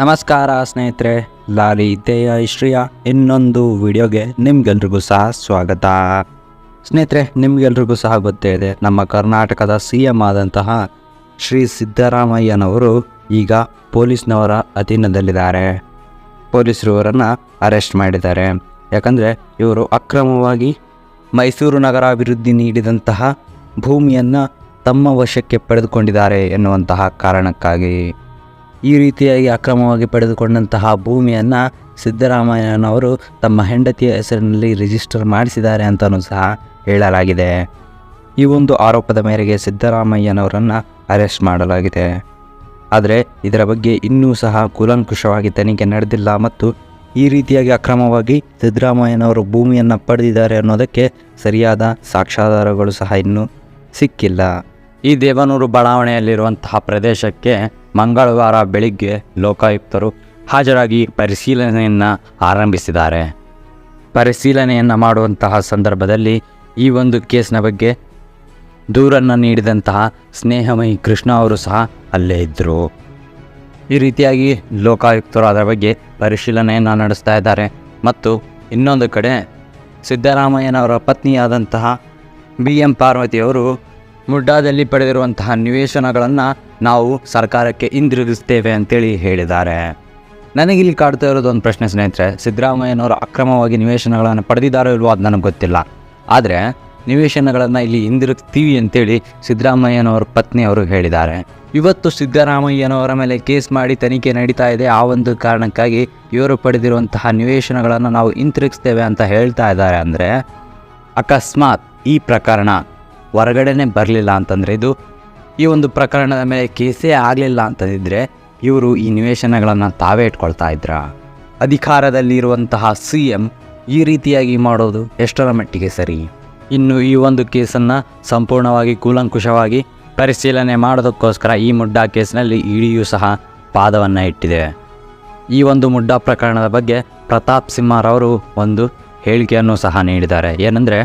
ನಮಸ್ಕಾರ ಸ್ನೇಹಿತರೆ, ಲಾಲಿ ದೇಯ ಇಶ್ರಿಯ ಇನ್ನೊಂದು ವಿಡಿಯೋಗೆ ನಿಮ್ಗೆಲ್ರಿಗೂ ಸಹ ಸ್ವಾಗತ. ಸ್ನೇಹಿತರೆ, ನಿಮ್ಗೆಲ್ರಿಗೂ ಸಹ ಗೊತ್ತೇ ಇದೆ, ನಮ್ಮ ಕರ್ನಾಟಕದ ಸಿ ಎಂ ಆದಂತಹ ಶ್ರೀ ಸಿದ್ದರಾಮಯ್ಯನವರು ಈಗ ಪೊಲೀಸ್ನವರ ಅಧೀನದಲ್ಲಿದ್ದಾರೆ. ಪೊಲೀಸರು ಇವರನ್ನು ಅರೆಸ್ಟ್ ಮಾಡಿದ್ದಾರೆ. ಯಾಕಂದರೆ ಇವರು ಅಕ್ರಮವಾಗಿ ಮೈಸೂರು ನಗರ ಅಭಿವೃದ್ಧಿ ನೀಡಿದಂತಹ ಭೂಮಿಯನ್ನು ತಮ್ಮ ವಶಕ್ಕೆ ಪಡೆದುಕೊಂಡಿದ್ದಾರೆ ಎನ್ನುವಂತಹ ಕಾರಣಕ್ಕಾಗಿ. ಈ ರೀತಿಯಾಗಿ ಅಕ್ರಮವಾಗಿ ಪಡೆದುಕೊಂಡಂತಹ ಭೂಮಿಯನ್ನು ಸಿದ್ದರಾಮಯ್ಯನವರು ತಮ್ಮ ಹೆಂಡತಿಯ ಹೆಸರಿನಲ್ಲಿ ರಿಜಿಸ್ಟರ್ ಮಾಡಿಸಿದ್ದಾರೆ ಅಂತಲೂ ಸಹ ಹೇಳಲಾಗಿದೆ. ಈ ಒಂದು ಆರೋಪದ ಮೇರೆಗೆ ಸಿದ್ದರಾಮಯ್ಯನವರನ್ನು ಅರೆಸ್ಟ್ ಮಾಡಲಾಗಿದೆ. ಆದರೆ ಇದರ ಬಗ್ಗೆ ಇನ್ನೂ ಸಹ ಕೂಲಂಕುಷವಾಗಿ ತನಿಖೆ ನಡೆದಿಲ್ಲ ಮತ್ತು ಈ ರೀತಿಯಾಗಿ ಅಕ್ರಮವಾಗಿ ಸಿದ್ದರಾಮಯ್ಯನವರು ಭೂಮಿಯನ್ನು ಪಡೆದಿದ್ದಾರೆ ಅನ್ನೋದಕ್ಕೆ ಸರಿಯಾದ ಸಾಕ್ಷ್ಯಾಧಾರಗಳು ಸಹ ಇನ್ನೂ ಸಿಕ್ಕಿಲ್ಲ. ಈ ದೇವನೂರು ಬಡಾವಣೆಯಲ್ಲಿರುವಂತಹ ಪ್ರದೇಶಕ್ಕೆ ಮಂಗಳವಾರ ಬೆಳಿಗ್ಗೆ ಲೋಕಾಯುಕ್ತರು ಹಾಜರಾಗಿ ಪರಿಶೀಲನೆಯನ್ನು ಆರಂಭಿಸಿದ್ದಾರೆ. ಪರಿಶೀಲನೆಯನ್ನು ಮಾಡುವಂತಹ ಸಂದರ್ಭದಲ್ಲಿ ಈ ಒಂದು ಕೇಸ್ನ ಬಗ್ಗೆ ದೂರನ್ನು ನೀಡಿದಂತಹ ಸ್ನೇಹಮಯಿ ಕೃಷ್ಣ ಅವರು ಸಹ ಅಲ್ಲೇ ಇದ್ದರು ಈ ರೀತಿಯಾಗಿ ಲೋಕಾಯುಕ್ತರು ಅದರ ಬಗ್ಗೆ ಪರಿಶೀಲನೆಯನ್ನು ನಡೆಸ್ತಾ ಇದ್ದಾರೆ. ಮತ್ತು ಇನ್ನೊಂದು ಕಡೆ ಸಿದ್ದರಾಮಯ್ಯನವರ ಪತ್ನಿಯಾದಂತಹ ಬಿ ಎಂ ಪಾರ್ವತಿಯವರು ಮುಡ್ಡಾದಲ್ಲಿ ಪಡೆದಿರುವಂತಹ ನಿವೇಶನಗಳನ್ನು ನಾವು ಸರ್ಕಾರಕ್ಕೆ ಹಿಂದಿರುಗಿಸ್ತೇವೆ ಅಂತೇಳಿ ಹೇಳಿದ್ದಾರೆ. ನನಗಿಲ್ಲಿ ಕಾಡ್ತಾ ಇರೋದು ಒಂದು ಪ್ರಶ್ನೆ ಸ್ನೇಹಿತರೆ, ಸಿದ್ದರಾಮಯ್ಯನವರು ಅಕ್ರಮವಾಗಿ ನಿವೇಶನಗಳನ್ನು ಪಡೆದಿದ್ದಾರೋ ಇಲ್ವೋ ಅದು ನನಗೆ ಗೊತ್ತಿಲ್ಲ. ಆದರೆ ನಿವೇಶನಗಳನ್ನು ಇಲ್ಲಿ ಹಿಂದಿರುಗ್ತೀವಿ ಅಂತೇಳಿ ಸಿದ್ದರಾಮಯ್ಯನವರ ಪತ್ನಿಯವರು ಹೇಳಿದ್ದಾರೆ. ಇವತ್ತು ಸಿದ್ದರಾಮಯ್ಯನವರ ಮೇಲೆ ಕೇಸ್ ಮಾಡಿ ತನಿಖೆ ನಡೀತಾ ಇದೆ. ಆ ಒಂದು ಕಾರಣಕ್ಕಾಗಿ ಇವರು ಪಡೆದಿರುವಂತಹ ನಿವೇಶನಗಳನ್ನು ನಾವು ಹಿಂತಿರುಗಿಸ್ತೇವೆ ಅಂತ ಹೇಳ್ತಾ ಇದ್ದಾರೆ ಅಂದರೆ ಅಕಸ್ಮಾತ್ ಈ ಪ್ರಕರಣ ಹೊರಗಡೆನೆ ಬರಲಿಲ್ಲ ಅಂತಂದರೆ ಇದು ಈ ಒಂದು ಪ್ರಕರಣದ ಮೇಲೆ ಕೇಸೇ ಆಗಲಿಲ್ಲ ಅಂತಂದಿದ್ರೆ ಇವರು ಈ ನಿವೇಶನಗಳನ್ನು ತಾವೇ ಇಟ್ಕೊಳ್ತಾ ಇದ್ರ? ಅಧಿಕಾರದಲ್ಲಿರುವಂತಹ ಸಿ ಎಂ ಈ ರೀತಿಯಾಗಿ ಮಾಡೋದು ಎಷ್ಟರ ಮಟ್ಟಿಗೆ ಸರಿ? ಇನ್ನು ಈ ಒಂದು ಕೇಸನ್ನು ಸಂಪೂರ್ಣವಾಗಿ ಕೂಲಂಕುಷವಾಗಿ ಪರಿಶೀಲನೆ ಮಾಡೋದಕ್ಕೋಸ್ಕರ ಈ ಮುಡ್ಡಾ ಕೇಸ್ನಲ್ಲಿ ಇಡಿಯೂ ಸಹ ಪಾದವನ್ನು ಇಟ್ಟಿದೆ. ಈ ಒಂದು ಮುಡ್ಡಾ ಪ್ರಕರಣದ ಬಗ್ಗೆ ಪ್ರತಾಪ್ ಸಿಂಹರವರು ಒಂದು ಹೇಳಿಕೆಯನ್ನು ಸಹ ನೀಡಿದ್ದಾರೆ. ಏನಂದರೆ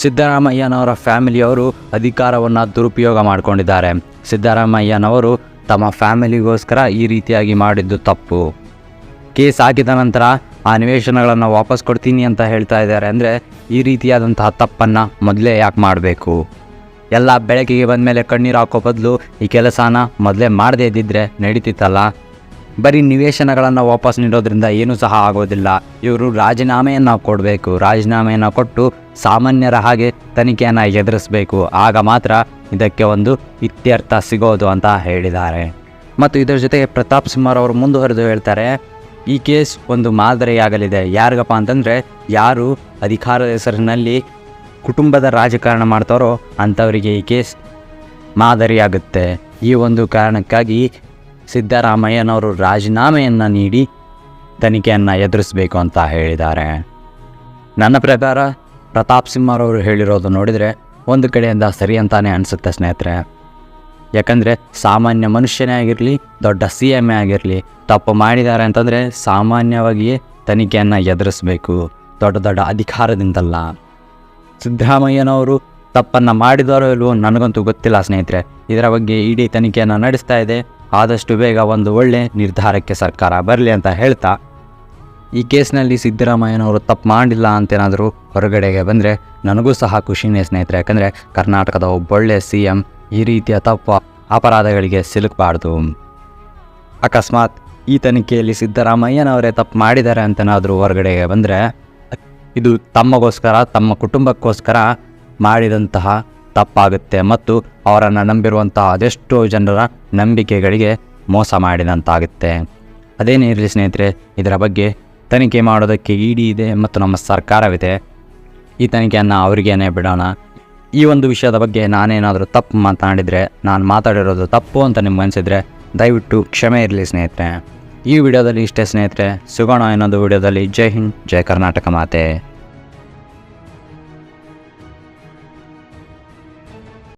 ಸಿದ್ದರಾಮಯ್ಯನವರ ಫ್ಯಾಮಿಲಿಯವರು ಅಧಿಕಾರವನ್ನು ದುರುಪಯೋಗ ಮಾಡಿಕೊಂಡಿದ್ದಾರೆ. ಸಿದ್ದರಾಮಯ್ಯನವರು ತಮ್ಮ ಫ್ಯಾಮಿಲಿಗೋಸ್ಕರ ಈ ರೀತಿಯಾಗಿ ಮಾಡಿದ್ದು ತಪ್ಪು. ಕೇಸ್ ಹಾಕಿದ ನಂತರ ಆ ನಿವೇಶನಗಳನ್ನು ವಾಪಸ್ ಕೊಡ್ತೀನಿ ಅಂತ ಹೇಳ್ತಾ ಇದ್ದಾರೆ ಅಂದರೆ ಈ ರೀತಿಯಾದಂತಹ ತಪ್ಪನ್ನು ಮೊದಲೇ ಯಾಕೆ ಮಾಡಬೇಕು? ಎಲ್ಲ ಬೆಳಕಿಗೆ ಬಂದ ಮೇಲೆ ಕಣ್ಣೀರು ಹಾಕೋ ಬದಲು ಈ ಕೆಲಸನ ಮೊದಲೇ ಮಾಡದೇ ಇದ್ದಿದ್ರೆ ನಡೀತಿತ್ತಲ್ಲ? ಬರೀ ನಿವೇಶನಗಳನ್ನು ವಾಪಸ್ ನೀಡೋದ್ರಿಂದ ಏನೂ ಸಹ ಆಗೋದಿಲ್ಲ. ಇವರು ರಾಜೀನಾಮೆಯನ್ನು ಕೊಡಬೇಕು. ರಾಜೀನಾಮೆಯನ್ನು ಕೊಟ್ಟು ಸಾಮಾನ್ಯರ ಹಾಗೆ ತನಿಖೆಯನ್ನು ಎದುರಿಸಬೇಕು. ಆಗ ಮಾತ್ರ ಇದಕ್ಕೆ ಒಂದು ಇತ್ಯರ್ಥ ಸಿಗೋದು ಅಂತ ಹೇಳಿದ್ದಾರೆ. ಮತ್ತು ಇದರ ಜೊತೆಗೆ ಪ್ರತಾಪ್ ಸಿಂಹರವರು ಮುಂದುವರೆದು ಹೇಳ್ತಾರೆ, ಈ ಕೇಸ್ ಒಂದು ಮಾದರಿಯಾಗಲಿದೆ. ಯಾರಿಗಪ್ಪ ಅಂತಂದರೆ, ಯಾರು ಅಧಿಕಾರದ ಹೆಸರಿನಲ್ಲಿ ಕುಟುಂಬದ ರಾಜಕಾರಣ ಮಾಡ್ತಾರೋ ಅಂಥವರಿಗೆ ಈ ಕೇಸ್ ಮಾದರಿಯಾಗುತ್ತೆ. ಈ ಒಂದು ಕಾರಣಕ್ಕಾಗಿ ಸಿದ್ದರಾಮಯ್ಯನವರು ರಾಜೀನಾಮೆಯನ್ನು ನೀಡಿ ತನಿಖೆಯನ್ನು ಎದುರಿಸಬೇಕು ಅಂತ ಹೇಳಿದ್ದಾರೆ. ನನ್ನ ಪ್ರಕಾರ ಪ್ರತಾಪ್ ಸಿಂಹರವರು ಹೇಳಿರೋದು ನೋಡಿದರೆ ಒಂದು ಕಡೆಯಿಂದ ಸರಿ ಅಂತಾನೆ ಅನಿಸುತ್ತೆ ಸ್ನೇಹಿತರೆ. ಯಾಕಂದರೆ ಸಾಮಾನ್ಯ ಮನುಷ್ಯನೇ ಆಗಿರಲಿ, ದೊಡ್ಡ ಸಿ ಎಂ ಎ ಆಗಿರಲಿ, ತಪ್ಪು ಮಾಡಿದ್ದಾರೆ ಅಂತಂದರೆ ಸಾಮಾನ್ಯವಾಗಿಯೇ ತನಿಖೆಯನ್ನು ಎದುರಿಸಬೇಕು. ದೊಡ್ಡ ದೊಡ್ಡ ಅಧಿಕಾರದಿಂದಲ್ಲ. ಸಿದ್ದರಾಮಯ್ಯನವರು ತಪ್ಪನ್ನು ಮಾಡಿದಾರೋ ಇಲ್ವೋ ನನಗಂತೂ ಗೊತ್ತಿಲ್ಲ ಸ್ನೇಹಿತರೆ. ಇದರ ಬಗ್ಗೆ ಇಡೀ ತನಿಖೆಯನ್ನು ನಡೆಸ್ತಾ ಇದೆ. ಆದಷ್ಟು ಬೇಗ ಒಂದು ಒಳ್ಳೆ ನಿರ್ಧಾರಕ್ಕೆ ಸರ್ಕಾರ ಬರಲಿ ಅಂತ ಹೇಳ್ತಾ ಈ ಕೇಸ್ನಲ್ಲಿ ಸಿದ್ದರಾಮಯ್ಯನವರು ತಪ್ಪು ಮಾಡಿಲ್ಲ ಅಂತೇನಾದರೂ ಹೊರಗಡೆಗೆ ಬಂದರೆ ನನಗೂ ಸಹ ಖುಷಿನೇ ಸ್ನೇಹಿತರೆ, ಯಾಕಂದರೆ ಕರ್ನಾಟಕದ ಒಬ್ಬೊಳ್ಳೆ ಸಿ ಎಂ ಈ ರೀತಿಯ ತಪ್ಪು ಅಪರಾಧಗಳಿಗೆ ಸಿಲುಕಬಾರ್ದು. ಅಕಸ್ಮಾತ್ ಈ ತನಿಖೆಯಲ್ಲಿ ಸಿದ್ದರಾಮಯ್ಯನವರೇ ತಪ್ಪು ಮಾಡಿದ್ದಾರೆ ಅಂತನಾದರೂ ಹೊರಗಡೆಗೆ ಬಂದರೆ ಇದು ತಮ್ಮಗೋಸ್ಕರ, ತಮ್ಮ ಕುಟುಂಬಕ್ಕೋಸ್ಕರ ಮಾಡಿದಂತಹ ತಪ್ಪಾಗುತ್ತೆ ಮತ್ತು ಅವರನ್ನು ನಂಬಿರುವಂತಹ ಅದೆಷ್ಟೋ ಜನರ ನಂಬಿಕೆಗಳಿಗೆ ಮೋಸ ಮಾಡಿದಂತಾಗುತ್ತೆ. ಅದೇನೇ ಇರಲಿ ಸ್ನೇಹಿತರೆ, ಇದರ ಬಗ್ಗೆ ತನಿಖೆ ಮಾಡೋದಕ್ಕೆ ಇಡಿ ಇದೆ ಮತ್ತು ನಮ್ಮ ಸರ್ಕಾರವಿದೆ. ಈ ತನಿಖೆಯನ್ನು ಅವರಿಗೇನೆ ಬಿಡೋಣ. ಈ ಒಂದು ವಿಷಯದ ಬಗ್ಗೆ ನಾನೇನಾದರೂ ತಪ್ಪು ಮಾತನಾಡಿದರೆ ನಾನು ಮಾತಾಡಿರೋದು ತಪ್ಪು ಅಂತ ನಿಮ್ಗೆ ಅನಿಸಿದರೆ, ದಯವಿಟ್ಟು ಕ್ಷಮೆ ಇರಲಿ ಸ್ನೇಹಿತರೆ. ಈ ವಿಡಿಯೋದಲ್ಲಿ ಇಷ್ಟೇ ಸ್ನೇಹಿತರೆ, ಸಿಗೋಣ ಇನ್ನೊಂದು ವಿಡಿಯೋದಲ್ಲಿ. ಜೈ ಹಿಂದ್, ಜೈ ಕರ್ನಾಟಕ ಮಾತೆ.